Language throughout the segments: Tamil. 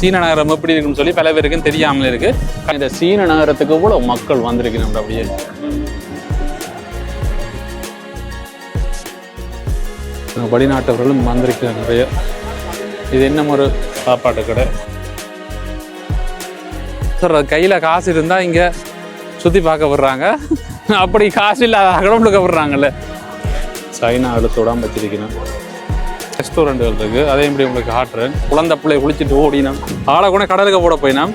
சீன நகரம் எப்படி இருக்குன்னு சொல்லி பல பேருக்கும் தெரியாமல் இருக்கு. இந்த சீன நகரத்துக்கு கூட மக்கள் வந்திருக்கு நம்ம அப்படியே வெளிநாட்டவர்களும் வந்திருக்கு நிறைய. இது என்ன ஒரு சாப்பாட்டு கடை? சார் கையில் காசு இருந்தால் இங்கே சுற்றி பார்க்க விடுறாங்க. அப்படி காசு இல்லாத அகடம்புழுக்க விடுறாங்கல்ல. சைனா அழுத்தோட வச்சிருக்கணும் ரெஸ்டாரண்ட்டுகள் இருக்குது அதே மாதிரி உங்களுக்கு காட்டுறேன் குழந்தை பிள்ளை குளிச்சுட்டு ஓடினோம். ஆளை கூட கடலுக்கு போட போயினோம்.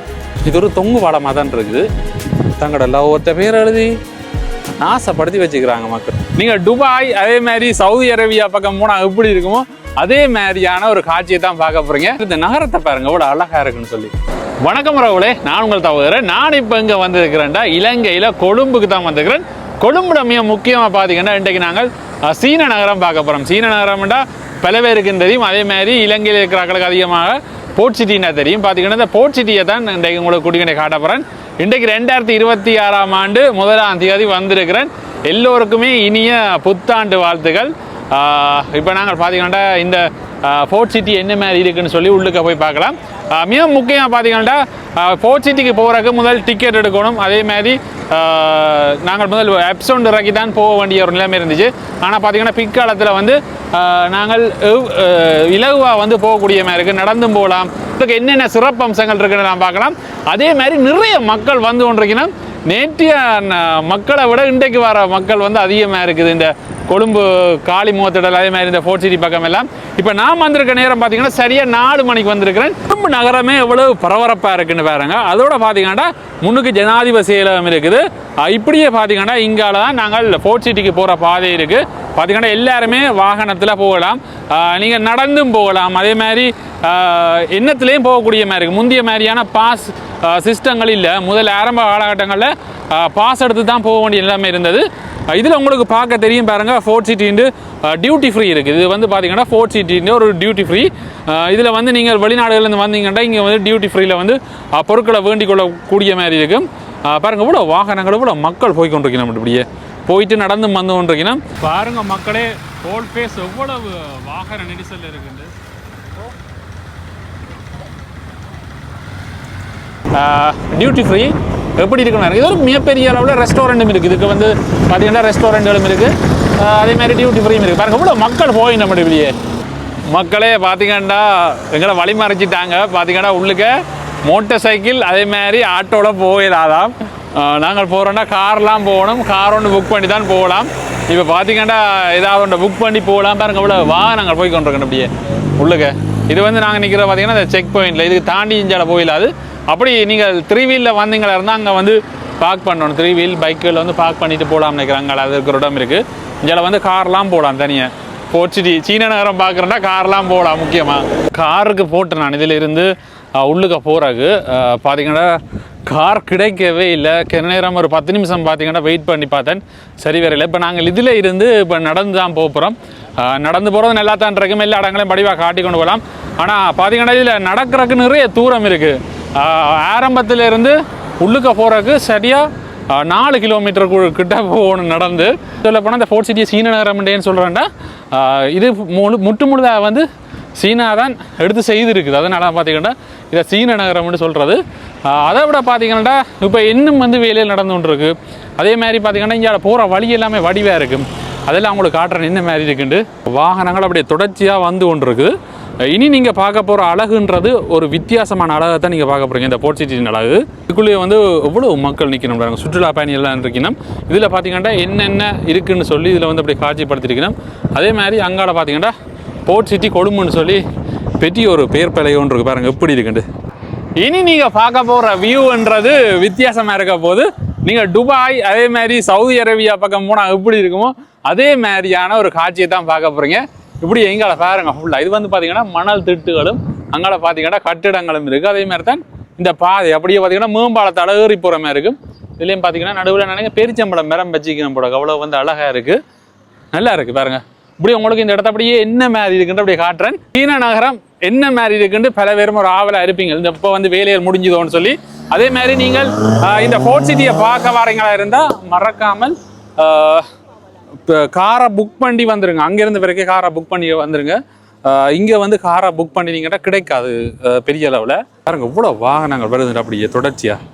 இது ஒரு தொங்கு பாடமாக தான் இருக்குது தங்கடல்ல ஒருத்த பேர் எழுதி நாசப்படுத்தி வச்சுக்கிறாங்க மக்கள். நீங்கள் துபாய் அதே மாதிரி சவுதி அரேபியா பக்கம் போனால் எப்படி இருக்குமோ அதே மாதிரியான ஒரு காட்சியை தான் பார்க்க போகிறீங்க இந்த நகரத்தை பாருங்க எவ்வளோ அழகாக இருக்குன்னு சொல்லி. வணக்கம் ரவுளே நான் உங்கள் தவறுகிறேன் நான் இப்போ இங்கே வந்திருக்கிறேன்டா இலங்கையில் கொழும்புக்கு தான் வந்திருக்கிறேன். கொழும்புல மிக முக்கியமாக பார்த்தீங்கன்னா இன்றைக்கு நாங்கள் சீன நகரம் பார்க்க போகிறோம் சீன நகரம்டா பல பேருக்கு தெரியும். அதே மாதிரி இலங்கையில் இருக்கிறவர்களுக்கு அதிகமாக போர்ட் சிட்டின்னா தெரியும். பார்த்தீங்கன்னா இந்த போர்ட் சிட்டியை தான் இன்றைக்கு உங்களுக்கு குடிக்கணை காட்ட போகிறேன் இன்றைக்கு ரெண்டாயிரத்தி இருபத்தி ஆறாம் ஆண்டு முதலாம் தேதி வந்திருக்கிறேன். எல்லோருக்குமே இனிய புத்தாண்டு வாழ்த்துக்கள். இப்போ நாங்கள் பார்த்தீங்கன்னா இந்த ஃபோர்ட் சிட்டி என்ன மாதிரி இருக்குன்னு சொல்லி உள்ளுக்க போய் பார்க்கலாம். மிக முக்கியமாக பார்த்தீங்கன்னா ஃபோர் சிட்டிக்கு போகிறக்கு முதல் டிக்கெட் எடுக்கணும். அதே மாதிரி நாங்கள் முதல் எப்சோன் இறக்கி தான் போக வேண்டிய ஒரு நிலைமை இருந்துச்சு. ஆனால் பார்த்தீங்கன்னா பிற்காலத்தில் வந்து நாங்கள் இலகுவாக வந்து போகக்கூடிய மாதிரி இருக்குது நடந்தும் போகலாம். இதுக்கு என்னென்ன சிறப்பம்சங்கள் இருக்குன்னு நான் பார்க்கலாம். அதே மாதிரி நிறைய மக்கள் வந்து கொண்டிருக்கணும் நேற்றைய மக்களை விட இன்றைக்கு வர மக்கள் வந்து அதிகமாக இருக்குது இந்த கொழும்பு காளி முகத்திடல் அதே மாதிரி இந்த ஃபோர்ட் சிட்டி பக்கம் எல்லாம் இப்போ நான் வந்திருக்க நேரம் பார்த்தீங்கன்னா சரியாக நாலு மணிக்கு வந்திருக்கிறேன். கொழும்பு நகரமே எவ்வளவு பரபரப்பாக இருக்குன்னு பாருங்க. அதோட பார்த்தீங்கன்னா முன்னுக்கு ஜனாதிபதி செயலகம் இருக்குது. இப்படியே பார்த்தீங்கன்னா இங்கால தான் நாங்கள் ஃபோர்ட் சிட்டிக்கு போகிற பாதை இருக்குது பார்த்தீங்கன்னா எல்லாருமே வாகனத்தில் போகலாம். நீங்கள் நடந்தும் போகலாம். அதே மாதிரி எண்ணத்துலேயும் போகக்கூடிய மாதிரி இருக்குது முந்தைய மாதிரியான பாஸ் சிஸ்டங்கள் இல்லை. முதல் ஆரம்ப காலகட்டங்களில் பாஸ் எடுத்து தான் போக வேண்டிய நிலைமை இருந்தது. இதில் உங்களுக்கு பார்க்க தெரியும் பாருங்கள் ஃபோர்ட் சிட்டின்னு டியூட்டி ஃப்ரீ இருக்குது. இது வந்து பார்த்தீங்கன்னா ஃபோர்ட் சிட்டின்னு ஒரு டியூட்டி ஃப்ரீ இதில் வந்து நீங்கள் வெளிநாடுகள்லேருந்து வந்தீங்கன்னா இங்கே வந்து டியூட்டி ஃப்ரீயில் வந்து பொருட்களை வேண்டிக் கொள்ளக்கூடிய மாதிரி இருக்கும். அஹ், பாருங்க இவ்வளோ வாகனங்கள் இவ்வளோ மக்கள் போய் கொண்டிருக்கணும் இப்படியே. போயிட்டு நடந்து வந்து கொண்டிருக்கணும் பாருங்க மக்களே டோல் பேஸ் எவ்வளவு வாகன நெரிசல் இருக்குது டியூட்டி ஃப்ரீ எப்படி இருக்குன்னு இது ஒரு மிகப்பெரிய அளவில் ரெஸ்டாரண்ட்டும் இருக்குது இதுக்கு வந்து பார்த்தீங்கன்னா ரெஸ்டாரண்ட்களும் இருக்குது அதே மாதிரி டியூட்டி ஃப்ரீயும் இருக்குது பாருங்க இவ்வளோ மக்கள் போய் நம்ம இப்படியே மக்களே பார்த்தீங்கன்னா எங்களை வழி மறைச்சிட்டாங்க. பார்த்தீங்கன்னா உள்ளுக்க மோட்டர் சைக்கிள் அதே மாதிரி ஆட்டோவில் போயிடாதாம் நாங்கள் போகிறோன்னா கார்லாம் போகணும். கார் ஒன்று புக் பண்ணி தான் போகலாம். இப்போ பார்த்தீங்கன்னா ஏதாவது ஒன்று புக் பண்ணி போகலாம். பாருங்க இவ்வளோ வாகனங்கள் போய் கொண்டிருக்கணும் அப்படியே உள்ளுக்க. இது வந்து நாங்கள் நிற்கிற பார்த்தீங்கன்னா இந்த செக் பாயிண்டில் இதுக்கு தாண்டி இஞ்சால போயிடாது அப்படி நீங்கள் த்ரீ வீலில் வந்தீங்களா இருந்தால் அங்கே வந்து பார்க் பண்ணணும். த்ரீ வீல் பைக்கில் வந்து பார்க் பண்ணிட்டு போகலாம்னு நினைக்கிறாங்க அது இருக்கிற இடம் இருக்குது இதில் வந்து கார்லாம் போகலாம் தனியாக போர்ச்சிடி சீன நகரம் பார்க்குறேன்னா கார்லாம் போகலாம் முக்கியமாக காருக்கு போட்டு நான். இதில் இருந்து உள்ளுக்க போகிறக்கு பார்த்தீங்கன்னா கார் கிடைக்கவே இல்லை. கிண நேரம் ஒரு பத்து நிமிஷம் பார்த்தீங்கன்னா வெயிட் பண்ணி பார்த்தேன். சரி வரையில் இப்போ நாங்கள் இதில் இருந்து இப்போ நடந்து தான் போகிறோம் நடந்து போகிறது நல்லா தான் இருக்கும். எல்லா இடங்களையும் படிவாக காட்டி கொண்டு போகலாம். ஆனால் பார்த்தீங்கன்னா இதில் நடக்கிறதுக்கு நிறைய தூரம் இருக்குது ஆரம்பத்தில் இருந்து உள்ளுக்க போகிறதுக்கு சரியாக நாலு கிலோமீட்டர் கிட்ட போகணும் நடந்து. சொல்ல போனால் இந்த ஃபோர்ட் சிட்டியை சீன நகரம்ன்றேன்னு சொல்கிறேன்டா இது முழு முற்று முழுதாக வந்து சீனா தான் எடுத்து செய்திருக்குது. அதனால் பார்த்தீங்கன்னா இதை சீன நகரம்னு சொல்கிறது அதை விட பார்த்தீங்கன்னா இப்போ இன்னும் வந்து வேலையில் நடந்து கொண்டிருக்கு. அதே மாதிரி பார்த்தீங்கன்னா இங்கே போகிற வழி எல்லாமே வடிவாக இருக்கும் அதெல்லாம் அவங்களுக்கு காட்டுறேன். என்ன மாதிரி இருக்குண்டு வாகனங்கள் அப்படியே தொடர்ச்சியாக வந்து கொண்டிருக்கு. இனி நீங்கள் பார்க்க போகிற அழகுன்றது ஒரு வித்தியாசமான அழகை தான் நீங்கள் பார்க்க போகிறீங்க இந்த போர்ட் சிட்டியின் அழகு. இதுக்குள்ளேயே வந்து எவ்வளோ மக்கள் நிற்கணும் பாருங்க. சுற்றுலா பயணிகள்லாம் இருக்கணும் இதில் பார்த்தீங்கன்னா என்னென்ன இருக்குதுன்னு சொல்லி இதில் வந்து அப்படி காட்சிப்படுத்திருக்கணும் அதே மாதிரி அங்கால பார்த்தீங்கன்னா போர்ட் சிட்டி கொழும்புன்னு சொல்லி பெரிய ஒரு பேர் பிழையோன்னு ஒன்று இருக்கு பாருங்க. எப்படி இருக்குண்டு இனி நீங்கள் பார்க்க போகிற வியூன்றது வித்தியாசமாக இருக்க போது நீங்கள் துபாய் அதே மாதிரி சவுதி அரேபியா பக்கம் போனால் எப்படி இருக்குமோ அதே மாதிரியான ஒரு காட்சியை தான் பார்க்க போகிறீங்க இப்படி எங்கால பாருங்க ஃபுல்லாக இது வந்து பார்த்தீங்கன்னா மணல் திட்டுகளும் அங்கால பார்த்தீங்கன்னா கட்டிடங்களும் இருக்குது அதே மாதிரி தான் இந்த பாதை அப்படியே பார்த்தீங்கன்னா மேம்பாலத்தை ஏறி போகிற மாதிரி இருக்கும். இதுலேயும் பார்த்தீங்கன்னா நடுவில் நினைக்க பெரிச்சம்பளம் மரம் வச்சிக்கணும் போட அவ்வளோ வந்து அழகாக இருக்குது நல்லா இருக்கு பாருங்க. இப்படி உங்களுக்கு இந்த இடத்த அப்படியே என்ன மாதிரி இருக்குன்னு அப்படியே காட்டுறேன். சீன நகரம் என்ன மாதிரி இருக்குன்னு பல பேரும் ஒரு ஆவலா இருப்பீங்க. இந்த இப்போ வந்து வேலையர் முடிஞ்சுதோன்னு சொல்லி. அதே மாதிரி நீங்கள் ஆஹ், இந்த ஃபோர்ட் சிட்டியை பார்க்க வரீங்களா இருந்தால் மறக்காமல் ஆஹ், காரை புக் பண்ணி வந்துடுங்க அங்கேருந்து பிறகு காரை புக் பண்ணி வந்துடுங்க இங்கே வந்து காரை புக் பண்ணினீங்கன்னா கிடைக்காது பெரிய அளவில். பாருங்க இவ்வளோ வாகனங்கள் வருது. அப்படியே தொடர்ச்சியாக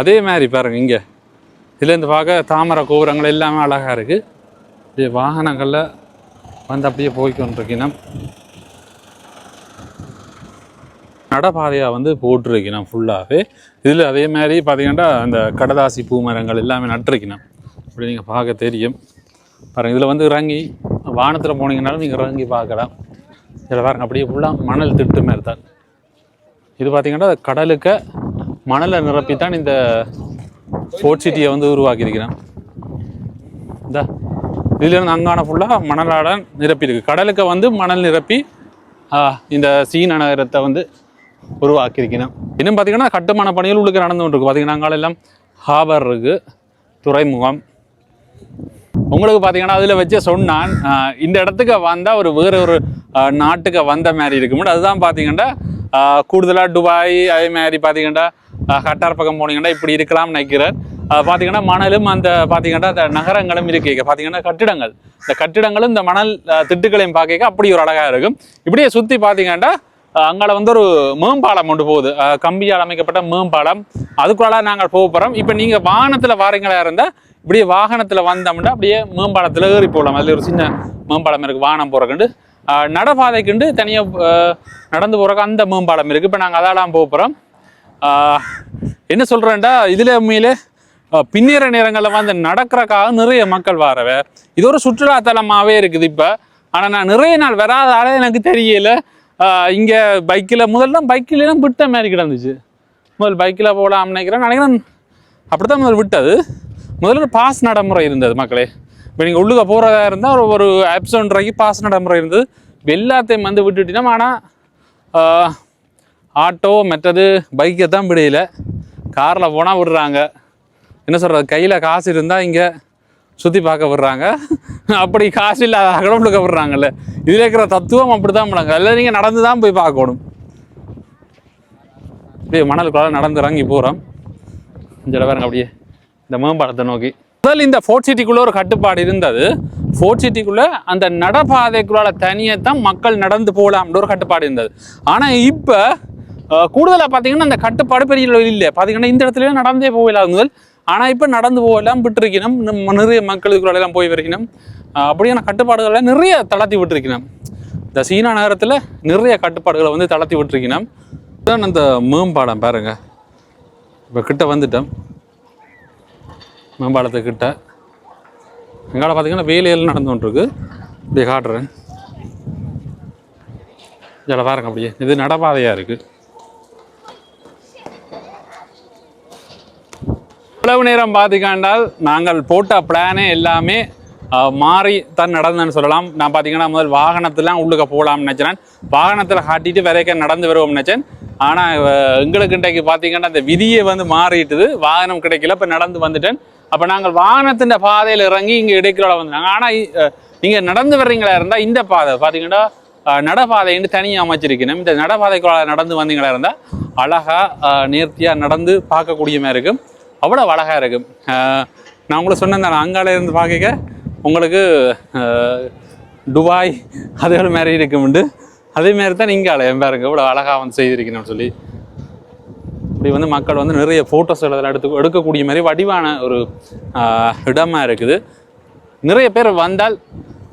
அதே மாதிரி பாருங்கள் இங்கே. இதுலேருந்து பார்க்க தாமரை கோபுரங்கள் எல்லாமே அழகாக இருக்குது அப்படியே வாகனங்களில் வந்து அப்படியே போய்கொண்டிருக்கணும் நடப்பாதையாக வந்து போட்டிருக்கணும் ஃபுல்லாகவே இதில் அதே மாதிரி பார்த்தீங்கன்னா அந்த கடதாசி பூ மரங்கள் எல்லாமே நட்டிருக்கணும் அப்படி நீங்கள் பார்க்க தெரியும். பாருங்கள் இதில் வந்து இறங்கி வானத்தில் போனீங்கனாலும் நீங்கள் இறங்கி பார்க்கலாம். இதில் பாருங்கள் அப்படியே ஃபுல்லாக மணல் திட்டு மாதிரி இது பார்த்தீங்கன்னா கடலுக்கு மணலை நிரப்பி தான் இந்த ஃபோர்ட் சிட்டியை வந்து உருவாக்கியிருக்கிறேன். இந்த இதுலேருந்து அங்கான ஃபுல்லாக மணலாட நிரப்பி இருக்கு கடலுக்கு வந்து மணல் நிரப்பி இந்த சீன நகரத்தை வந்து உருவாக்கியிருக்கிறேன். இன்னும் பார்த்தீங்கன்னா கட்டுமான பணிகள் உள்ளுக்கு நடந்து கொண்டிருக்கு பார்த்தீங்கன்னா அங்காலெல்லாம் ஹாபர் இருக்குது துறைமுகம். உங்களுக்கு பார்த்தீங்கன்னா அதில் வச்சு சொன்னான் இந்த இடத்துக்கு வந்தால் ஒரு வேற ஒரு நாட்டுக்கு வந்த மாதிரி இருக்கும் அதுதான் பார்த்தீங்கன்னா கூடுதலாக துபாய் அதே மாதிரி பார்த்தீங்கன்னா கட்டார் பக்கம் போனீங்கன்னா இப்படி இருக்கலாம்னு நினைக்கிறேன். பார்த்தீங்கன்னா மணலும் அந்த பார்த்தீங்கன்னா அந்த நகரங்களும் இருக்கு. பார்த்தீங்கன்னா கட்டிடங்கள். இந்த கட்டிடங்களும் இந்த மணல் திட்டுக்களையும் திட்டுகளையும் பார்க்க அப்படி ஒரு அழகாக இருக்கும். இப்படியே சுற்றி பார்த்தீங்கன்னா அங்கால வந்து ஒரு மேம்பாலம் கொண்டு போகுது. கம்பியால் அமைக்கப்பட்ட மேம்பாலம். அதுக்குள்ளால நாங்கள் போக போகிறோம் இப்போ நீங்கள் வானத்தில் வாரீங்களா இருந்தால் இப்படியே வாகனத்தில் வந்தோம்னா அப்படியே மேம்பாலத்தில் ஏறி போகலாம். அதில் ஒரு சின்ன மேம்பாலம் இருக்குது வாகனம் போகிறக்குண்டு நடப்பாதைக்குண்டு தனியாக நடந்து போகிறக்கு அந்த மேம்பாலம் இருக்குது இப்போ நாங்கள் அதெல்லாம் போக போகிறோம் என்ன சொல்கிறேன்டா இதில் உண்மையிலே பின்னிற நேரங்களில் வந்து நடக்கிறக்காக நிறைய மக்கள் வரவ. இது ஒரு சுற்றுலாத்தலமாகவே இருக்குது இப்போ. ஆனால் நான் நிறைய நாள் வராதால எனக்கு தெரியல. இங்கே பைக்கில் முதல்ல பைக்கிலாம் விட்ட மாதிரி கிடந்துச்சு. முதல் பைக்கில் போகலாம் நினைக்கிறேன். நினைக்கிறேன் அப்படி தான் முதல் விட்டது. முதல்ல பாஸ் நடைமுறை இருந்தது மக்களே. இப்போ நீங்கள் உள்ளுக்க போகிறதா இருந்தால் ஒரு ஒரு ஆப்ஸ் பாஸ் நடைமுறை இருந்தது. எல்லாத்தையும் வந்து விட்டுட்டினோம் ஆனால் ஆட்டோ மற்றது பைக்கை தான் விடையில. காரில் போனால் விடுறாங்க. என்ன சொல்கிறது கையில் காசு இருந்தால் இங்கே சுற்றி பார்க்க விடுறாங்க. அப்படி காசு இல்லாத அகடம்புழுக்க விடுறாங்கல்ல. இதில் இருக்கிற தத்துவம் அப்படி தான் பண்ணாங்க இல்லை நீங்கள் நடந்து தான் போய் பார்க்கணும். அப்படியே மணலுக்குள்ள நடந்து இறங்கி போகிறோம் இந்த பாருங்க அப்படியே. இந்த மேம்பாலத்தை நோக்கி. முதல் இந்த ஃபோர்ட் சிட்டிக்குள்ளே ஒரு கட்டுப்பாடு இருந்தது. ஃபோர்ட் சிட்டிக்குள்ளே அந்த நடப்பாதைக்குள்ளால தனியாக தான் மக்கள் நடந்து போகலாம்னு ஒரு கட்டுப்பாடு இருந்தது. ஆனால் இப்போ கூடுதலாக பார்த்தீங்கன்னா அந்த கட்டுப்பாடு பெரிய அளவில் இல்லை. பார்த்தீங்கன்னா இந்த இடத்துல நடந்தே போகலாம் முதல். ஆனால் இப்போ நடந்து போகலாம் விட்டுருக்கணும். நம்ம நிறைய மக்களுக்குள்ளெல்லாம் போய் வரைக்கணும் அப்படியான கட்டுப்பாடுகளை நிறைய தளர்த்தி விட்டுருக்கணும் இந்த சீனா நகரத்தில் நிறைய கட்டுப்பாடுகளை வந்து தளர்த்தி விட்டுருக்கணும் இதான் அந்த மேம்பாடம் பாருங்கள் இப்போ கிட்ட வந்துட்டோம். மேம்பாலத்துக்கிட்ட. எங்கால பார்த்தீங்கன்னா வேலையில் நடந்து கொண்டிருக்கு. காட்டுறேன். இதில் பாருங்க அப்படியே. இது நடப்பாதையாக இருக்குது இவ்வளவு நேரம் பார்த்துக்காண்டால் நாங்கள் போட்ட பிளானே எல்லாமே மாறி தான் நடந்ததுன்னு சொல்லலாம். நான் பார்த்தீங்கன்னா முதல் வாகனத்துலாம் உள்ளுக்க போகலாம்னு நினச்சேன். வாகனத்தில் காட்டிட்டு வரைக்கும் நடந்து வருவோம்னு நினச்சேன். ஆனால் எங்களுக்கு இன்றைக்கு பார்த்தீங்கன்னா அந்த விதியை வந்து மாறிட்டுது. வாகனம் கிடைக்கல இப்போ நடந்து வந்துட்டேன். அப்போ நாங்கள் வாகனத்தின் பாதையில் இறங்கி இங்கே இடைக்கிறோட வந்தாங்க ஆனால் நீங்கள் நடந்து வர்றீங்களா இருந்தால் இந்த பாதை பார்த்தீங்கன்னா நடப்பாதைன்னு தனியாக அமைச்சிருக்கணும். இந்த நடப்பாதைக்குள்ள நடந்து வந்தீங்களா இருந்தால் அழகாக நேர்த்தியாக நடந்து பார்க்கக்கூடிய மாதிரி இருக்கும். அவ்வளோ அழகாக இருக்கும். நான் உங்களுக்கு சொன்னேன் அங்காலே அங்கால இருந்து பார்க்க உங்களுக்கு துபாய் அதே மாதிரி இருக்கும்ண்டு. அதே மாதிரி தான் இங்கால என் பாருங்க இவ்வளோ அழகாக வந்து செய்திருக்கணும்னு சொல்லி. இப்படி வந்து மக்கள் வந்து நிறைய ஃபோட்டோஸ் அதில் எடுத்து எடுக்கக்கூடிய மாதிரி வடிவான ஒரு இடமாக இருக்குது. நிறைய பேர் வந்தால்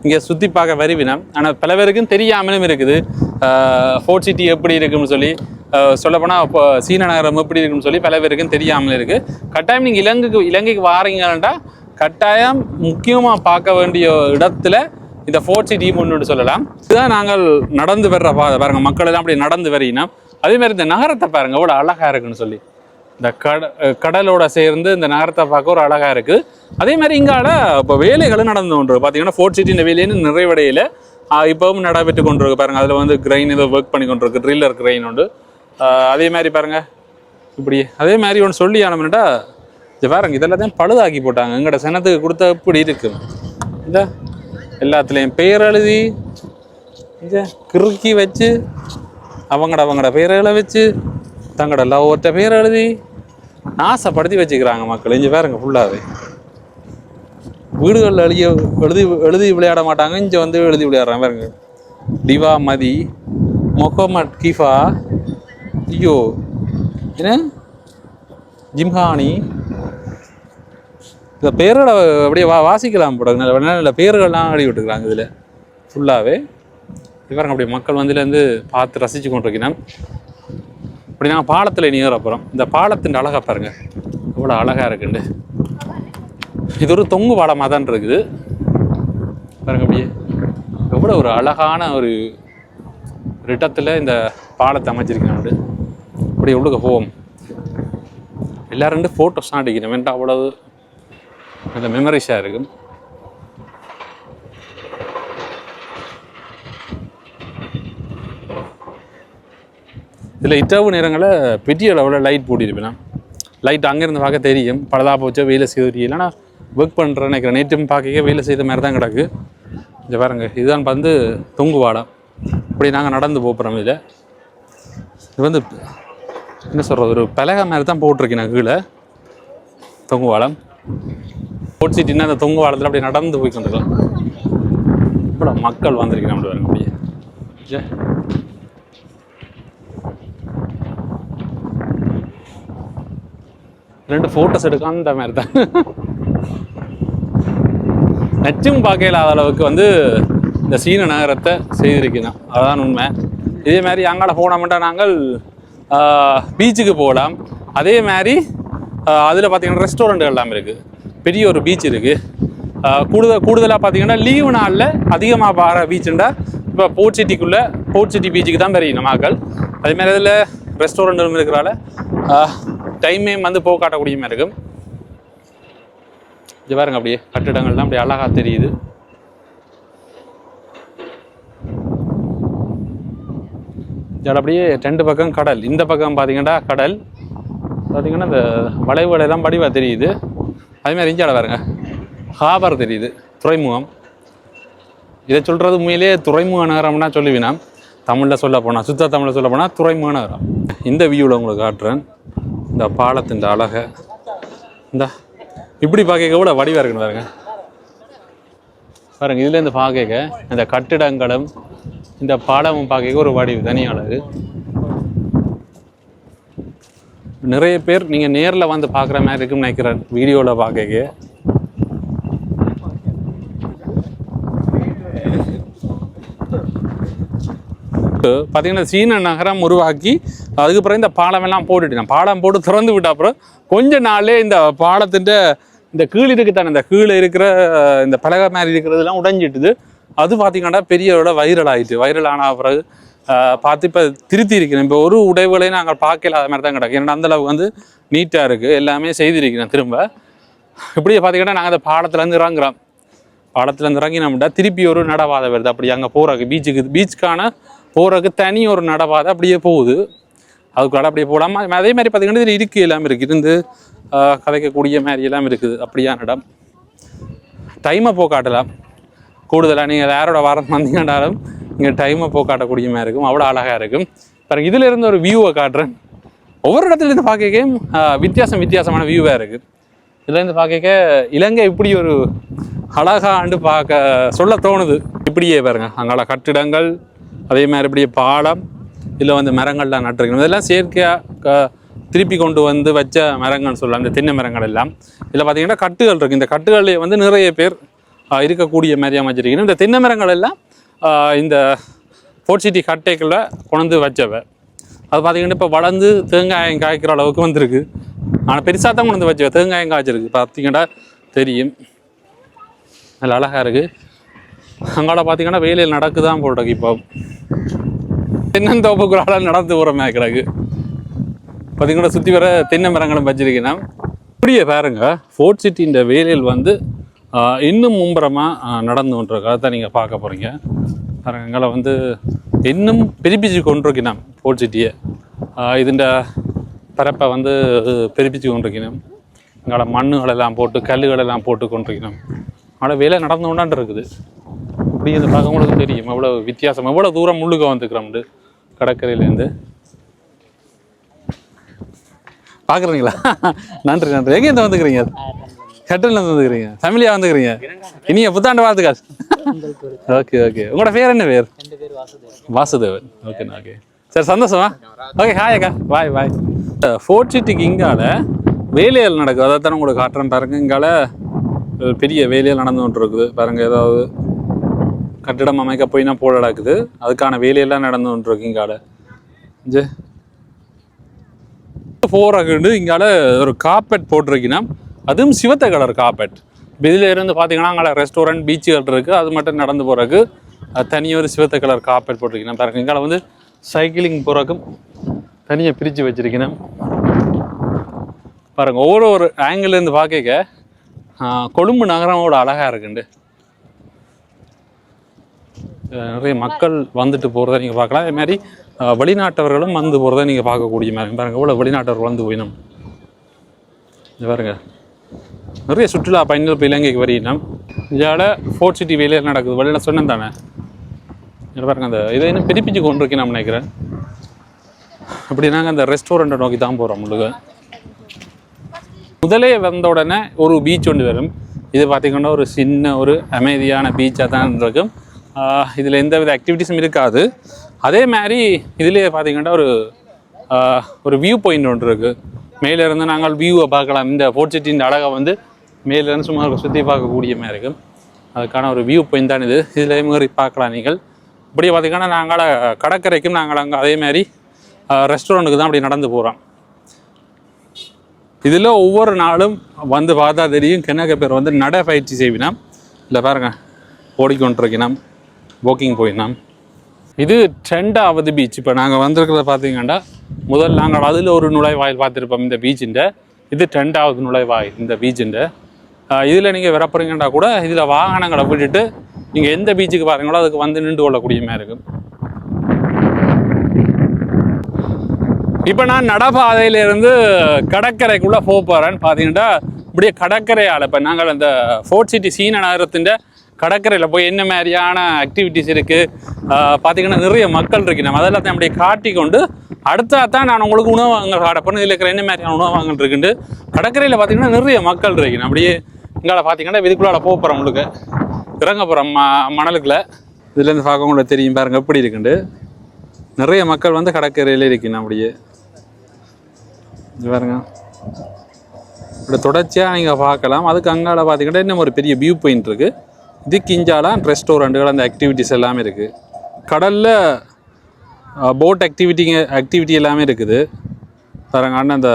இங்கே சுற்றி பார்க்க வருவினம் ஆனால் பல பேருக்கும் தெரியாமலும் இருக்குது. ஃபோர்ட் சிட்டி எப்படி இருக்குன்னு சொல்லி சொல்லப்போனால் இப்போ சீன நகரம் எப்படி இருக்குன்னு சொல்லி பல பேருக்கும் தெரியாமல் இருக்குது கட்டாயம் நீங்கள் இலங்கைக்கு இலங்கைக்கு வாரீங்கன்னா கட்டாயம் முக்கியமாக பார்க்க வேண்டிய இடத்துல இந்த ஃபோர்ட் சிட்டி ஒன்று சொல்லலாம். இதுதான் நாங்கள் நடந்து வர்ற பாருங்கள் மக்கள் எல்லாம் அப்படி நடந்து வரீங்கன்னா அதே மாதிரி இந்த நகரத்தை பாருங்க எவ்வளோ அழகா இருக்குன்னு சொல்லி. இந்த கட கடலோட சேர்ந்து இந்த நகரத்தை பார்க்க ஒரு அழகா இருக்கு. அதே மாதிரி இங்கால இப்போ வேலைகளும் நடந்து கொண்டு இருக்கு. பார்த்தீங்கன்னா ஃபோர்ட் சிட்டி இந்த வேலைன்னு நிறைவடையில. இப்போவும் இப்பவும் நடைபெற்று கொண்டு இருக்கு பாருங்க. அதில் வந்து கிரைன் ஏதோ ஒர்க் பண்ணி கொண்டு இருக்கு ட்ரில்லர் கிரைன் உண்டு அதே மாதிரி பாருங்க. இப்படி அதே மாதிரி ஒன்று சொல்லி ஆனோம்னா இது பாருங்க இதெல்லாத்தையும் பழுதாக்கி போட்டாங்க. எங்கட சனத்துக்கு கொடுத்த இப்படி இருக்கு. இந்த எல்லாத்துலேயும் பெயர் எழுதி இந்த கிறுக்கி வச்சு அவங்கட அவங்கட பேர்களை வச்சு தங்களோட லவ்ட்ட பேர் எழுதி நாசப்படுத்தி வச்சுக்கிறாங்க மக்கள். இங்கே பாருங்க ஃபுல்லாகவே வீடுகளில் எழுதி எழுதி எழுதி விளையாட மாட்டாங்க இங்கே வந்து எழுதி விளையாடுறாங்க பாருங்க. டிவா மதி மொஹமட் கிஃபா ஐயோ என்ன? ஜிம்ஹானி. இந்த பேர்களை அப்படியே வா வாசிக்கலாம் போட நல்ல நல்ல பேர்கள்லாம் ஆடி விட்டுக்கிறாங்க இதில். ஃபுல்லாகவே இவருங்க அப்படி மக்கள் வந்துலேருந்து பார்த்து ரசித்து கொண்டிருக்கிறேன் இப்படி நாங்கள் பாலத்தில் நீர் அப்புறம் இந்த பாலத்தின் அழகாக பாருங்கள் எவ்வளோ அழகாக இருக்குண்டு. இது ஒரு தொங்கு பாலமாக தான் இருக்குது. பாருங்க அப்படியே. எவ்வளோ ஒரு அழகான ஒரு ஒரு இந்த பாலத்தை அமைச்சிருக்காங்க அப்படியே உள்ளுக்க ஹோம் எல்லாரும் ரெண்டு ஃபோட்டோஸ் தான் அடிக்கணும். வேண்டாம் அவ்வளவு நல்ல மெமரிஸாக இருக்கும். இதில் இரவு நேரங்களில் பெரிய அளவில் லைட் போட்டிருப்பேன்? லைட் அங்கேருந்து பார்க்க தெரியும். பழுதா போச்சோ வெயில செய்து இல்லைன்னா ஒர்க் பண்ணுறேன் நினைக்கிறேன். நேற்றும் பார்க்க வெயில செய்த மாதிரி தான் கிடக்கு. இங்கே பாருங்க இதுதான் வந்து தொங்குவாடம் இப்படி நாங்கள் நடந்து போகிறோம் இதில். இது வந்து என்ன சொல்கிறது ஒரு பலகை மாதிரி தான் போட்டிருக்கேன் நான் கீழே. தொங்குவாளம் போட் சிட்டின்னா அந்த தொங்குவாளத்தில் அப்படியே நடந்து போய் கொண்டிருக்கலாம். இப்போ மக்கள் வந்திருக்கிறேன் அப்படி பாருங்க அப்படியே ஏ ரெண்டு ஃபோட்டோஸ் எடுக்க அந்த மாதிரி தான். நச்சும் பார்க்க இல்லாத அளவுக்கு வந்து இந்த சீன நகரத்தை செய்திருக்கணும் அதுதான் உண்மை. இதே மாதிரி அங்கால போனோம்னா நாங்கள் பீச்சுக்கு போகலாம். அதே மாதிரி அதில் பார்த்தீங்கன்னா ரெஸ்டாரண்ட்டுகள் எல்லாம் இருக்குது பெரிய ஒரு பீச் இருக்குது கூடுதல் கூடுதலாக பார்த்தீங்கன்னா லீவு நாளில் அதிகமாக பார பீச்சுண்டா இப்போ போர்ட் சிட்டிக்குள்ளே போர்ட் சிட்டி பீச்சுக்கு தான் பெரிய மக்கள் அதேமாதிரி அதில் ரெஸ்டாரண்ட்டும் இருக்கிறால டைமே வந்து போக காட்டக்கூடிய மாதிரி இருக்கும். இது பாருங்க அப்படியே கட்டிடங்கள்லாம் அப்படியே அழகாக தெரியுது. இதில் அப்படியே ரெண்டு பக்கம் கடல். இந்த பக்கம் பார்த்தீங்கன்னா கடல். பார்த்தீங்கன்னா இந்த வளைவுகளெல்லாம் படிவாக தெரியுது. அதேமாதிரி இஞ்சால பாருங்க. ஹாபர் தெரியுது. துறைமுகம். இதை சொல்கிறது உண்மையிலேயே துறைமுக நகரம்னா சொல்லுவினா தமிழில் சொல்ல போனால் சுத்த தமிழில் சொல்ல போனால் துறைமுக நகரம். இந்த வியூவில் உங்களுக்கு காட்டுறேன். இந்த பாலத்தின் அழகை. இந்த இப்படி பார்க்க கூட வடிவாக இருக்குன்னு பாருங்க. பாருங்கள் இதுலேருந்து பார்க்க இந்த கட்டிடங்களும் இந்த பாலமும் பார்க்க ஒரு வடிவு தனி அழகு. நிறைய பேர் நீங்கள் நேரில் வந்து பார்க்குற மாதிரி இருக்குன்னு நினைக்கிறேன் வீடியோவில் பார்க்க பார்த்தீங்கன்னா சீன நகரம் உருவாக்கி அதுக்கப்புறம் இந்த பாலம் எல்லாம் போட்டுட்டேன் பாலம் போட்டு திறந்து விட்ட அப்புறம் கொஞ்ச நாளே இந்த பாலத்தின் இந்த கீழ் இருக்குத்தானே இந்த கீழே இருக்கிற இந்த பலகை மாதிரி இருக்கிறதெல்லாம் உடைஞ்சிட்டுது. அது பார்த்திங்கன்னா பெரியவோட வைரல் ஆயிட்டு வைரல் ஆன பிறகு பார்த்து இப்போ திருத்தி இருக்கிறேன். இப்போ ஒரு உடைவுகளையும் நாங்கள் பார்க்கல அது மாதிரி தான் கிடக்கு. ஏன்னா அந்தளவுக்கு வந்து நீட்டாக இருக்குது எல்லாமே செய்திருக்கிறேன் திரும்ப. இப்படியே பார்த்தீங்கன்னா நாங்கள் அந்த பாலத்துலேருந்து இறங்குறோம். பாலத்துலேருந்து இறங்கி நம்மகிட்ட திருப்பி ஒரு நடவாத வருது. அப்படி அங்கே போகிறக்கு பீச்சுக்கு பீச்சுக்கான போகிறதுக்கு தனி ஒரு நடபாதை அப்படியே போகுது. அதுக்குள்ள அப்படியே போகலாம். அதே மாதிரி பார்த்தீங்கன்னா இதில் இருக்கு எல்லாம் இருக்குது இருந்து கதைக்கக்கூடிய மாதிரி எல்லாம் இருக்குது. அப்படியான இடம் டைமை போக்காட்டலாம். கூடுதலாக நீங்கள் யாரோட வாரம் வந்தீங்கன்னாலும் இங்கே டைமை போக்காட்டக்கூடிய மாதிரி இருக்கும். அவ்வளோ அழகாக இருக்கும். பாருங்க இதுல இருந்து ஒரு வியூவை காட்டுறேன். ஒவ்வொரு இடத்துல இருந்து பார்க்க வித்தியாசம் வித்தியாசமான வியூவாக இருக்குது இதுலேருந்து பார்க்க இலங்கை இப்படி ஒரு அழகாண்டு பார்க்க சொல்ல தோணுது. இப்படியே பாருங்கள் அங்கால கட்டிடங்கள் அதே மாதிரி இப்படியே பாலம் இதில் வந்து மரங்கள்லாம் நட்டுருக்கணும். இதெல்லாம் செயற்கையாக திருப்பி கொண்டு வந்து வச்ச மரங்கள்னு சொல்லலாம். இந்த தென்னை மரங்கள் எல்லாம். இதில் பார்த்தீங்கன்னா கட்டுகள் இருக்குது இந்த கட்டுகளில் வந்து நிறைய பேர் இருக்கக்கூடிய மாதிரி அமைச்சிருக்கணும் இந்த தென்னை மரங்கள் எல்லாம் இந்த ஃபோர்ட் சிட்டி கட்டைக்குள்ளே கொண்டு வச்சவை. அது பார்த்திங்கன்னா இப்போ வளர்ந்து தேங்காயம் காய்க்கிற அளவுக்கு வந்திருக்கு. ஆனால் பெருசாக தான் கொண்டு வந்து வச்ச தேங்காயம் காய்ச்சிருக்கு. பார்த்தீங்கன்னா தெரியும். நல்லா அழகாக இருக்குது அங்கால பார்த்தீங்கன்னா வெயிலில் நடக்குதான் போட்டிருக்கு இப்போ. தென்னந்தோப்புக்குறால நடந்து போகிற கிடக்கு பார்த்தீங்கன்னா சுற்றி வர தென்னை மரங்களும் வச்சிருக்கேன். இப்படியே பாருங்க ஃபோர்ட் சிட்டின்ற வேலையில் வந்து இன்னும் மும்பரமாக நடந்து கொண்டிருக்கு. தான் நீங்கள் பார்க்க போகிறீங்க பாருங்க எங்களை வந்து இன்னும் பெருப்பிச்சு கொண்டிருக்கணும் ஃபோர்ட் சிட்டியை இதுண்ட பரப்பை வந்து பெருப்பிச்சு கொண்டிருக்கணும் எங்களோட மண்ணுகளெல்லாம் போட்டு கல்லுகளெல்லாம் போட்டு கொண்டிருக்கணும் ஆனால் வேலை நடந்து கொண்டாண்டு இருக்குது. இப்படி இந்த உங்களுக்கு தெரியும். எவ்வளோ வித்தியாசம் எவ்வளோ தூரம் முள்ளுக்க வந்துக்கிறோம்ண்டு கடற்கரையிலேருந்து. பார்க்குறீங்களா? நன்றி நன்றி. எங்கேருந்து வந்துக்கிறீங்க? ஹெட்டன்லேருந்து வந்துக்கிறீங்க. ஃபேமிலியாக வந்துக்கிறீங்க? இனிய புத்தாண்டு வாழ்த்துக்கா ஓகே ஓகே. உங்களோட பேர் என்ன பேர்? வாசுதேவன். ஓகேண்ணா ஓகே. சரி சந்தோஷமா? ஓகே ஹாய் அக்கா. பாய் பாய் ஃபோர்ட் சிட்டிக்கு இங்கால வேலைகள் நடக்குது அதை தானே உங்களுக்கு காட்டுறேன் பாருங்க. இங்கால பெரிய வேலைகள் நடந்து கொண்டிருக்குது. இருக்குது ஏதாவது கட்டிடம் அமைக்க போயினா போல நடக்குது அதுக்கான வேலையெல்லாம் நடந்து கொண்டு இருக்கு இங்கால. ஜே. போகிறக்குண்டு இங்கால ஒரு காப்பெட் போட்டிருக்கீங்கன்னா அதுவும் சிவத்த கலர் காப்பெட் இதில் இருந்து பார்த்தீங்கன்னா அங்கே ரெஸ்டாரண்ட் பீச்சுகள் இருக்குது அது மட்டும் நடந்து போகிறக்கு தனியாக ஒரு சிவத்த கலர் காப்பெட் போட்டிருக்கீங்கன்னா பாருங்க இங்கால வந்து சைக்கிளிங் போகிறக்கும் தனியாக பிரித்து வச்சுருக்கீங்க பாருங்கள் ஒவ்வொரு ஒரு ஆங்கிள்லேருந்து இருந்து பார்க்க கொழும்பு நகரமோட அழகாக இருக்குண்டு. நிறைய மக்கள் வந்துட்டு போகிறத நீங்கள் பார்க்கலாம். அதே மாதிரி வெளிநாட்டவர்களும் வந்து போகிறத நீங்கள் பார்க்கக்கூடிய மாதிரி. பாருங்கள் இவ்வளோ வெளிநாட்டவர்கள் வந்து போயினோம். இது பாருங்க. நிறைய சுற்றுலா பயணிகள் இப்போ இலங்கைக்கு வரையினோம் இதால் ஃபோர்ட் சிட்டி வெளியில் நடக்குது? வெளியில் சொன்னேன் தானே. இது பாருங்க அந்த இதை இன்னும் பிரிப்பிச்சு கொண்டிருக்கேன் நான் நினைக்கிறேன். அப்படி நாங்கள் அந்த ரெஸ்டாரண்ட்டை நோக்கி தான் போகிறோம் முழுக்க. முதலே வந்த உடனே ஒரு பீச் ஒன்று வரும். இது பார்த்திங்கன்னா ஒரு சின்ன ஒரு அமைதியான பீச்சாக தான் இருக்கும். இதில் எந்த வித ஆக்டிவிட்டீஸும் இருக்காது. அதே மாதிரி இதுலேயே பார்த்திங்கன்னா ஒரு ஒரு வியூ பாயிண்ட் ஒன்று இருக்குது மேலே இருந்து நாங்கள் வியூவை பார்க்கலாம். இந்த ஃபோர்ட் சிட்டியின் அழகை வந்து மேலேருந்து சும்மா சுற்றி பார்க்கக்கூடிய மாதிரி இருக்கும். அதுக்கான ஒரு வியூ பாயிண்ட் தான் இது. இதில் மாதிரி பார்க்கலாம் நீங்கள். இப்படி பார்த்திங்கன்னா நாங்கள் கடற்கரைக்கும் நாங்கள் அங்கே அதே மாதிரி ரெஸ்டாரண்ட்டுக்கு தான் அப்படி நடந்து போகிறோம் இதில் ஒவ்வொரு நாளும் வந்து பார்த்தா தெரியும் கிணக்க பேர் வந்து நட பயிற்சி செய்வினாம். இல்லை பாருங்க ஓடிக்கொண்டிருக்கினாம் வாக்கிங் போயினாம். இது ரெண்டாவது பீச் இப்போ நாங்கள் வந்திருக்கிறத பார்த்தீங்கன்னா முதல் நாங்கள் அதில் ஒரு நுழைவாயில் பார்த்துருப்போம் இந்த பீச்சுண்ட இது ரெண்டாவது நுழைவாயில் இந்த பீச்சுண்ட இதில் நீங்கள் விரப்புறீங்கன்னா கூட இதில் வாகனங்களை விட்டுட்டு நீங்கள் எந்த பீச்சுக்கு பாருங்களோ அதுக்கு வந்து நின்று கொள்ளக்கூடிய மாதிரி இருக்கும். இப்போ நான் நடப்பாதையிலேருந்து கடற்கரைக்குள்ளே போக போகிறேன்னு பார்த்தீங்கன்னா இப்படியே கடற்கரையால் இப்போ நாங்கள் அந்த ஃபோர்ட் சிட்டி சீன நகரத்தின் கடற்கரையில் போய் என்ன மாதிரியான ஆக்டிவிட்டிஸ் இருக்குது பார்த்தீங்கன்னா நிறைய மக்கள் இருக்கு. நம்ம அதெல்லாத்தையும் அப்படியே காட்டி கொண்டு அடுத்தா தான் நான் உங்களுக்கு உணவகங்கள் காட்டப்போன இதில் இருக்கிற என்ன மாதிரியான உணவகங்கள் இருக்குண்டு கடற்கரையில் பார்த்தீங்கன்னா நிறைய மக்கள் இருக்கு. அப்படியே இங்கால பார்த்தீங்கன்னா இதுக்குள்ளால போக போகிறோம் உங்களுக்கு. இறங்க போகிறோம் ம மணலுக்குள்ள. இதுலேருந்து பார்க்க உங்களுக்கு தெரியும் பாருங்கள் எப்படி இருக்குண்டு நிறைய மக்கள் வந்து கடற்கரையில் இருக்கணும் அப்படியே இது பாருங்க. இப்படி தொடர்ச்சியாக நீங்கள் பார்க்கலாம். அதுக்கு அங்கால பார்த்தீங்கன்னா இன்னும் ஒரு பெரிய வியூ பாயிண்ட் இருக்குது இது கிஞ்சாலாம் ரெஸ்டாரண்ட்டுகள் அந்த ஆக்டிவிட்டிஸ் எல்லாமே இருக்குது கடலில் போட் ஆக்டிவிட்டிங்க ஆக்டிவிட்டி எல்லாமே இருக்குது. பாருங்க அண்ணன் அந்த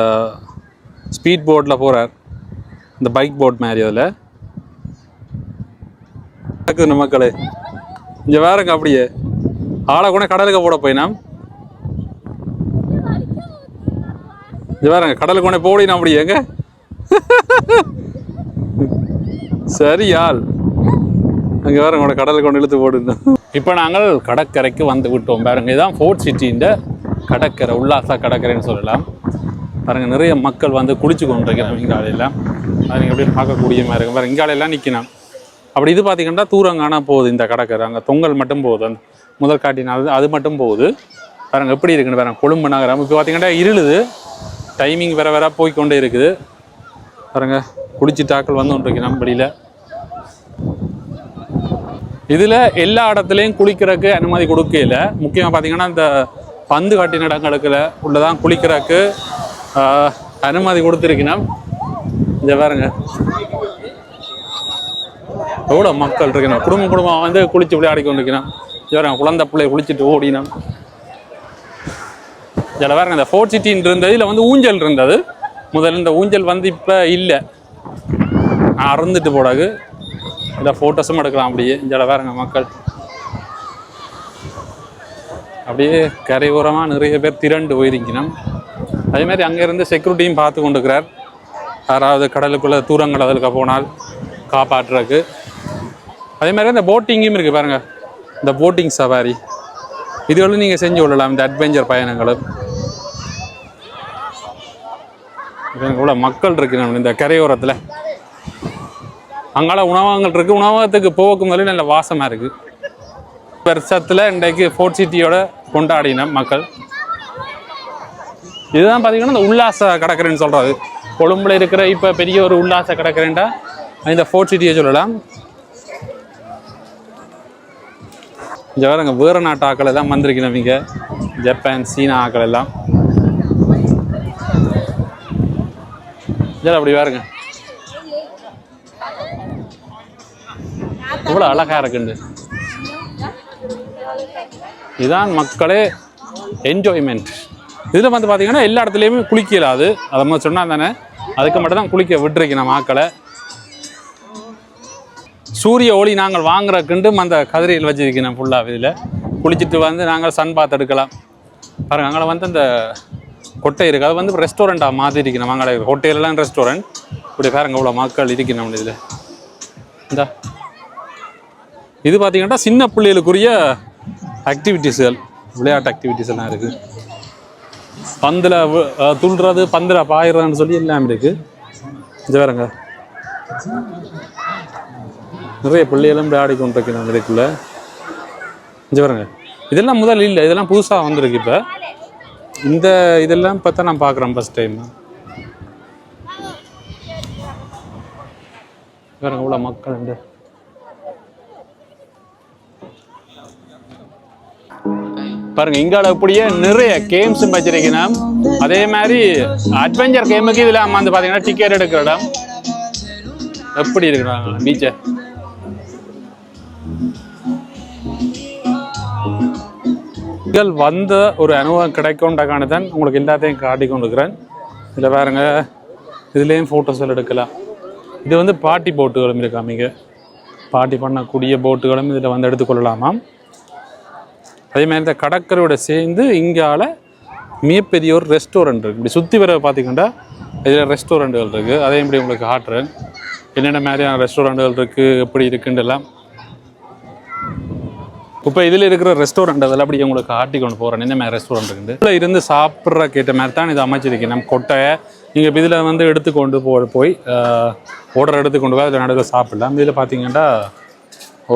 ஸ்பீட் போட்டில் போகிறார் இந்த பைக் போட் மாதிரி அதில். நடக்குது மக்களே. இங்கே வேறங்க அப்படியே. ஆளை கூட கடலுக்கு போட போயினாம் இது பாருங்க கடலுக்கு கொண்டே போடினா அப்படி எங்க? சரி அங்கே வேறு உங்களோட கடலுக்கு கொண்டு இழுத்து போடுணும் இப்போ நாங்கள் கடற்கரைக்கு வந்து விட்டோம். பாருங்க இதுதான் ஃபோர்ட் சிட்டின்ற கடற்கரை உல்லாச கடற்கரைன்னு சொல்லலாம். பாருங்கள் நிறைய மக்கள் வந்து குளிச்சு கொண்டிருக்கிறோம் இங்காலையெல்லாம் அது நீங்கள் எப்படி பார்க்கக்கூடிய மாதிரி இருக்கும் பாருங்க இங்காலையெல்லாம் நிற்கணும் அப்படி இது பார்த்தீங்கன்னா தூரம் காண போகுது இந்த கடற்கரை. அங்கே தொங்கல் மட்டும் போகுது. அந்த முதல் காட்டினால் அது மட்டும் போகுது. பாருங்கள் எப்படி இருக்குன்னு பாருங்கள் கொழும்பு நகரம். இப்போ பார்த்தீங்கன்னா இருளுது. டைமிங் வேற வேற போய் கொண்டே இருக்குது. பாருங்க குடிச்சிட்டாக்கள் வந்து கொண்டிருக்கு நம்படியில் இதில் எல்லா இடத்துலையும் குளிக்கிறதுக்கு அனுமதி கொடுக்கல முக்கியமாக பார்த்தீங்கன்னா இந்த பந்து காட்டின இடங்களுக்குல உள்ளதான் குளிக்கிறதுக்கு அனுமதி கொடுத்துருக்கணும் இந்த பாருங்க. எவ்வளோ மக்கள் இருக்கணும் குடும்பம் குடும்பம் வந்து குளிச்சு விளையாடி கொண்டிருக்கணும் இவரங்க குழந்தை பிள்ளைய குளிச்சுட்டு ஓடினோம் இதில் பாருங்க இந்த ஃபோர்ட் சிட்டின்னு இருந்தது இதில் வந்து ஊஞ்சல் இருந்தது. முதல்ல இந்த ஊஞ்சல் வந்து இப்போ இல்லை. அறந்துட்டு போடாது. இதில் ஃபோட்டோஸும் எடுக்கலாம் அப்படியே. இதில் பாருங்க மக்கள். அப்படியே கரையோரமாக நிறைய பேர் திரண்டு போயிருக்கணும். அதே மாதிரி அங்கேருந்து செக்யூரிட்டியும் பார்த்து கொண்டுக்கிறார் யாராவது கடலுக்குள்ளே தூரங்கள் அதில் போனால் காப்பாற்றுறதுக்கு. அதே மாதிரி இந்த போட்டிங்கும் இருக்குது பாருங்கள் இந்த போட்டிங் சவாரி இதுகளும் நீங்கள் செஞ்சு கொள்ளலாம். இந்த அட்வென்ச்சர் பயணங்களும். இவ்வளோ மக்கள் இருக்கு நம்ம இந்த கரையோரத்தில். அங்கால உணவகங்கள் இருக்குது உணவகத்துக்கு போகும் போது நல்ல வாசமாக இருக்குது வருஷத்தில் இன்றைக்கு ஃபோர்ட் சிட்டியோட கொண்டாடின மக்கள். இதுதான் பார்த்தீங்கன்னா இந்த உல்லாச கடற்கரைன்னு சொல்கிறது கொழும்புல இருக்கிற இப்போ பெரிய ஒரு உல்லாச கடற்கரைண்டா இந்த ஃபோர்ட் சிட்டியை சொல்லலாம். இங்கே வேறுங்க வேறு நாட்டு ஆக்கள் எல்லாம் வந்திருக்கிறவங்க. ஜப்பான் சீனா ஆக்கள் எல்லாம். இதில் அப்படி பாருங்க. இவ்வளோ அழகா இருக்குண்டு. இதுதான் மக்களே என்ஜாய்மெண்ட் இதில் வந்து பார்த்தீங்கன்னா எல்லா இடத்துலையுமே குளிக்கலாது அதை. மாதிரி சொன்னால் தானே. அதுக்கு மட்டும் தான் குளிக்க விட்டுருக்கு நம்ம ஆக்களை. சூரிய ஒளி நாங்கள் வாங்குறதுக்குண்டு அந்த கதிரையில் வச்சுருக்கேன் ஃபுல்லாக இதில். குளிச்சுட்டு வந்து நாங்கள் சன் பாத் எடுக்கலாம். பாருங்க அங்கே வந்து அந்த கொட்டை இருக்குது அது வந்து ரெஸ்டாரண்ட்டாக மாற்றிருக்கணும் அங்கே ஹோட்டல்லாம் ரெஸ்டாரண்ட் இப்படி பாருங்க இவ்வளோ மக்கள் இருக்கணும் இதில். இந்த. இது பார்த்தீங்கன்னா சின்ன பிள்ளைகளுக்குரிய ஆக்டிவிட்டீஸ்கள் விளையாட்டு ஆக்டிவிட்டீஸ் எல்லாம் இருக்குது பந்தில் வி- துள்ளுறது பந்தில் பாயிறதுன்னு சொல்லி எல்லாம் இருக்குது இது வேறங்க நிறைய பிள்ளைகளும் விளையாடி ஆடிக்கொண்டிருக்கிறாங்க இதுக்குள்ளே. இது பாருங்க. இதெல்லாம் முதல் இல்லை. இதெல்லாம் புதுசாக வந்திருக்கு இப்போ. இந்த இதெல்லாம் பார்த்தா நான் பார்க்குறேன் ஃபஸ்ட் டைம் பாருங்க இவ்வளோ மக்கள் உண்டு. பாருங்க இங்கால இப்படியே நிறைய கேம்ஸ் வச்சிருக்கணும் அதே மாதிரி அட்வென்ச்சர் கேமுக்கு இதில் வந்து பார்த்தீங்கன்னா டிக்கெட் எடுக்கிற இடம். எப்படி இருக்கிறாங்க பீச்சை நீங்கள் வந்த ஒரு அனுபவம் கிடைக்கும்ன்றக்கான தான் உங்களுக்கு எல்லாத்தையும் காட்டி கொண்டுக்கிறேன் இதில் பாருங்க இதுலேயும் ஃபோட்டோஸ் எல்லாம் எடுக்கலாம். இது வந்து பாட்டி போட்டுகளும் இருக்காமிங்க பாட்டி பண்ணக்கூடிய போட்டுகளும் இதில் வந்து எடுத்துக்கொள்ளலாமாம். அதே மாதிரி இந்த கடற்கரையோட சேர்ந்து இங்கால மிகப்பெரிய ஒரு ரெஸ்டாரண்ட் இருக்குது இப்படி சுற்றி வர பார்த்தீங்கன்னா இதில் ரெஸ்டாரண்ட்டுகள் இருக்குது அதே இப்படி உங்களுக்கு காட்டுறேன். என்னென்ன மாதிரியான ரெஸ்டாரண்ட்டுகள் இருக்குது எப்படி இருக்குன்றெல்லாம். இப்போ இதில் இருக்கிற ரெஸ்டாரண்ட் அதில் அப்படி உங்களுக்கு ஆட்டி கொண்டு போகிறேன் என்ன மாதிரி ரெஸ்டாரண்ட் இருக்குது? இதில் இருந்து சாப்பிட்ற கேட்ட மாதிரி தான் இது அமைச்சிருக்கேன் நம்ம கொட்டையை நீங்கள் இப்போ இதில் வந்து எடுத்துக்கொண்டு போ போய் ஆர்டர் எடுத்துக்கொண்டு போய் அதில் நடுவில் சாப்பிடலாம். இதில் பார்த்தீங்கன்னா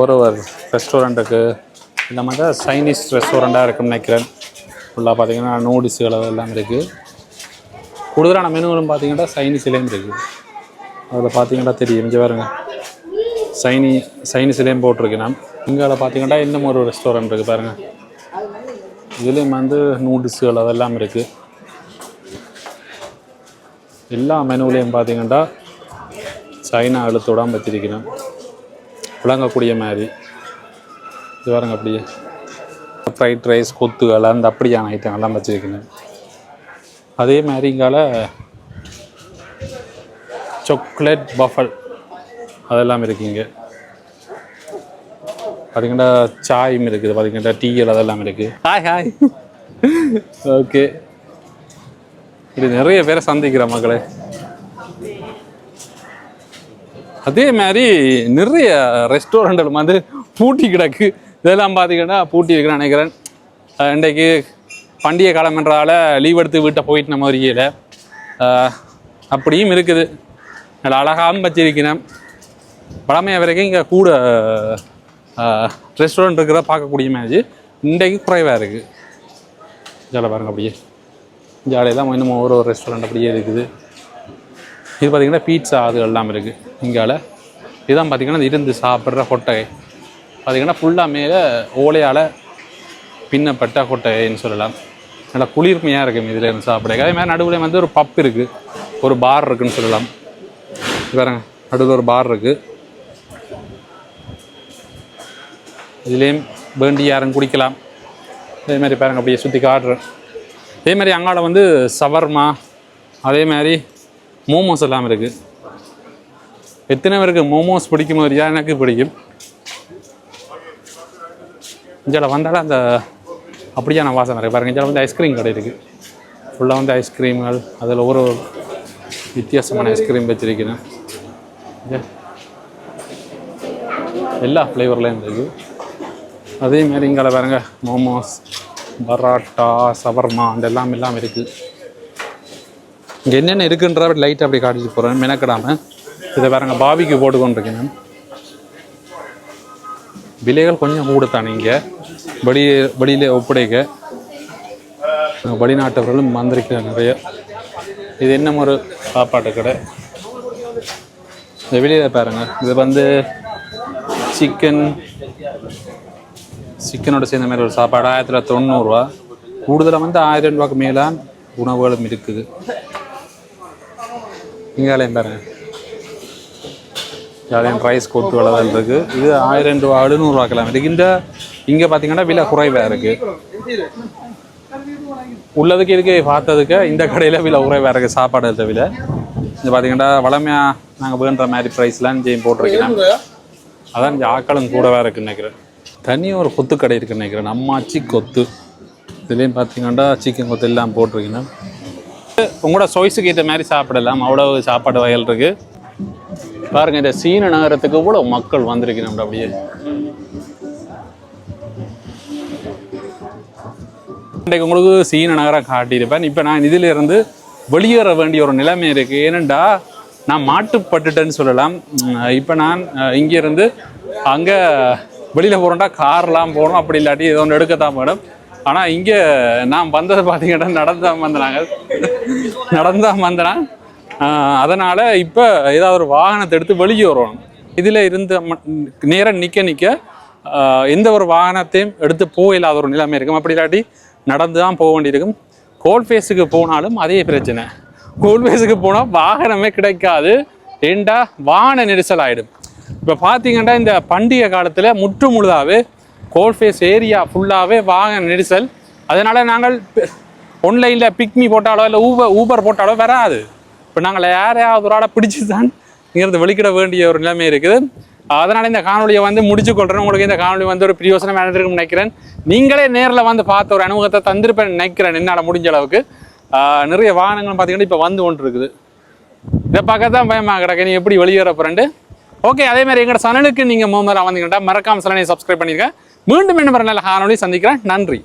ஒரு ஒரு ரெஸ்டாரண்ட்டுக்கு இந்த மாதிரி தான் சைனீஸ் ரெஸ்டாரண்ட்டாக இருக்குன்னு நினைக்கிறேன். ஃபுல்லாக பார்த்தீங்கன்னா நூடுல்ஸுகள் அதெல்லாம் இருக்குது கூடுதலான மெனுகளும் பார்த்தீங்கன்னா சைனீஸ்லேயும் இருக்குது அதில் பார்த்தீங்கன்னா தெரியும். இங்கே பாருங்கள் சைனி சைனீஸ்லேயும் போட்டிருக்கேன் நான். இங்கால பார்த்தீங்கன்னா இன்னும் ஒரு ரெஸ்டாரண்ட் இருக்குது பாருங்கள் இதுலேயும் வந்து நூடுல்ஸுகள் அதெல்லாம் இருக்குது எல்லா மெனுவிலையும் பார்த்தீங்கன்னா சைனா எழுத்தோடாம வச்சிருக்கிறேன். விளங்கக்கூடிய மாதிரி. இது பாருங்க அப்படியே. ஃப்ரைட் ரைஸ் கொத்துகள் அந்த அப்படியான ஐட்டங்கள்லாம் வச்சுருக்கேன் அதே மாதிரி இங்கால சாக்லேட் பஃபல் அதெல்லாம் இருக்குங்க. பார்த்தீங்கன்னா சாயும் இருக்குது பார்த்தீங்கன்னா டீகள் அதெல்லாம் இருக்குது ஹாய் ஹாய் ஓகே இது நிறைய பேரை சந்திக்கிற மக்களே. அதே மாதிரி நிறைய ரெஸ்டாரண்ட்கள் வந்து பூட்டி கிடக்கு. இதெல்லாம் பார்த்தீங்கன்னா பூட்டி இருக்குன்னு நினைக்கிறேன். இன்றைக்கு பண்டிகை காலம்ன்றதால லீவ் எடுத்து வீட்டை போயிட்டு நம்ம வரையில. அப்படியும் இருக்குது. நல்லா அழகாகவும் வச்சிருக்கிறேன். பழமையாக வரைக்கும் இங்கே கூட ரெஸ்டாரண்ட் இருக்கிறத பார்க்கக்கூடிய மாதிரி இன்றைக்கு குறைவாக இருக்குது ஜாலை பாருங்க அப்படியே. ஜாலியாக தான் இன்னும் ஒரு ஒரு ரெஸ்டாரண்ட் அப்படியே இருக்குது. இது பார்த்திங்கன்னா பீட்சா அது எல்லாம் இருக்குது இங்கால. இதுதான் பார்த்திங்கன்னா இருந்து சாப்பிட்ற கொட்டகை. பார்த்திங்கன்னா ஃபுல்லாக மேலே ஓலையால் பின்னப்பட்ட கொட்டகைன்னு சொல்லலாம். நல்லா குளிர்மையாக இருக்கும் இதில் இருந்து சாப்பிட அதே மாதிரி நடுவில் வந்து ஒரு பப் இருக்குது ஒரு பார் இருக்குன்னு சொல்லலாம். இது நடுவில் ஒரு பார் இருக்குது இதுலேயும் வேண்டி யாரும் குடிக்கலாம். அதே மாதிரி பாருங்க அப்படியே சுற்றி காட்டுறேன் அதே மாதிரி அங்கால வந்து சவர்மா அதே மாதிரி மோமோஸ் எல்லாம் இருக்குது எத்தனை பேருக்கு மோமோஸ் பிடிக்கும் மாதிரியா எனக்கு பிடிக்கும். இதில் வந்தாலும் அந்த அப்படியான வாசனை இருக்குது பாருங்கள் இதில் வந்து ஐஸ்கிரீம் கடை இருக்குது ஃபுல்லாக வந்து ஐஸ்கிரீம்கள் அதில் ஒரு வித்தியாசமான ஐஸ்கிரீம் வச்சுருக்கிறேன். எல்லா ஃப்ளேவர்லேயும் இருக்குது அதே மாதிரி இங்கே பாருங்க மோமோஸ் பராட்டா சவர்மா அந்த எல்லாம் எல்லாம் இருக்குது. இங்கே என்னென்ன இருக்குன்ற லைட் அப்படி காட்டிட்டு போகிறேன் மெனக்கிடாமல் இதை பாருங்க பாபிக்கு போட்டுக்கொண்டிருக்கேன் விலைகள் கொஞ்சம் கூடத்தானே இங்கே. வெளி வெளியில் ஒப்படைக்க. வெளிநாட்டவர்களும் வந்திருக்கிறாங்க நிறைய. இது என்ன ஒரு சாப்பாட்டு கடை? இந்த வெளியில் பாருங்கள் இது வந்து சிக்கன் சிக்கனோட சேர்ந்த மாதிரி ஒரு சாப்பாடு. ஆயிரத்தி தொண்ணூறுரூவா கூடுதலாக வந்து ஆயிரம் ரூபாய்க்கு மேலான் உணவுகளும் இருக்குது. இங்காலையும் பாருங்க. ஜாலியன் ரைஸ் கொட்டு தான் இருக்கு இது ஆயிரம் ரூபா எழுநூறுவாக்கெல்லாம் இருக்கு இந்த இங்கே பார்த்தீங்கன்னா விலை குறைவாக இருக்கு. உள்ளதுக்கு இதுக்கு பார்த்ததுக்கு இந்த கடையில் விலை குறைவாக இருக்கு சாப்பாடு எடுத்த விலை. இது பார்த்தீங்கன்னா வளமையாக நாங்கள் வேண்ட மாதிரி ப்ரைஸ்லாம் செய்யும் போட்டிருக்கிறேன் அதான் இந்த ஆக்களும் கூடவே இருக்குன்னு நினைக்கிறேன். தனி ஒரு கொத்து கடை இருக்குன்னு நினைக்கிறேன். அம்மாச்சி கொத்து. இதுலேயும் பார்த்தீங்கன்னா சிக்கன் கொத்து எல்லாம் போட்டிருக்கீங்கன்னா உங்களோட சொய்ஸுக்கு ஏற்ற மாதிரி சாப்பிடலாம். அவ்வளோ சாப்பாடு வகைகள் இருக்குது பாருங்க இந்த சீன நகரத்துக்கு இவ்வளோ மக்கள் வந்திருக்கணும் அப்படியே. இன்றைக்கு உங்களுக்கு சீன நகரம் காட்டியிருப்பேன். இப்போ நான் இதில் இருந்து வெளியேற வேண்டிய ஒரு நிலைமை இருக்குது ஏனெண்டா நான் மாட்டுப்பட்டுட்டேன்னு சொல்லலாம். இப்போ நான் இங்கேருந்து அங்கே வெளியில் போகிறோம்டா கார்லாம் போகணும் அப்படி இல்லாட்டி ஏதோ ஒன்று எடுக்கத்தான் மேடம். ஆனால் இங்கே நான் வந்தது பார்த்தீங்கன்னா நடந்தான் வந்தனாங்க. நடந்தான் வந்தனா. அதனால் இப்போ ஏதாவது ஒரு வாகனத்தை எடுத்து வெளியே வரணும் இதில் இருந்து நேரம் நிற்க நிற்க எந்த ஒரு வாகனத்தையும் எடுத்து போக இல்லாத ஒரு நிலைமை இருக்கும். அப்படி இல்லாட்டி நடந்து தான் போக வேண்டியிருக்கும். கோல் ஃபேஸுக்கு போனாலும் அதே பிரச்சனை. கோல் ஃபேஸுக்கு போனால் வாகனமே கிடைக்காது. ஏண்டா? வாகன நெரிசல் ஆகிடும் இப்போ பார்த்தீங்கன்னா இந்த பண்டிகை காலத்தில் முற்று முழுதாகவே கோல் ஃபேஸ் ஏரியா ஃபுல்லாகவே வாகன நெரிசல். அதனால் நாங்கள் ஒன்லைனில் பிக்மி போட்டாலோ இல்லை ஊபர் ஊபர் போட்டாலோ வராது. இப்போ நாங்கள் யாரையாவது ஒரு ஆளை பிடிச்சி தான் இங்கிருந்து வெளிக்கிட வேண்டிய ஒரு நிலைமை இருக்குது. அதனால் இந்த காணொலியை வந்து முடிச்சு கொள்கிறேன் உங்களுக்கு இந்த காணொலி வந்து ஒரு பிரியோசனம் இருக்கும்னு நினைக்கிறேன். நீங்களே நேரில் வந்து பார்த்த ஒரு அனுபவத்தை தந்திருப்பேன் நினைக்கிறேன் என்னால் முடிஞ்ச அளவுக்கு. நிறைய வாகனங்கள் பார்த்தீங்கன்னா இப்போ வந்து கொண்டு இருக்குது இதை பார்க்க தான் பயமாக கிடக்கு. நீ எப்படி வெளியேற போகிறேன்ட்டு ஓகே அதே மாதிரி எங்களோட சனலுக்கு நீங்கள் முதல்ல வந்தீங்கன்னா மறக்காம சிலனையை சப்ஸ்கிரைப் பண்ணிருங்க மீண்டும் என்ன நல்ல காணொலி சந்திக்கிறேன். நன்றி.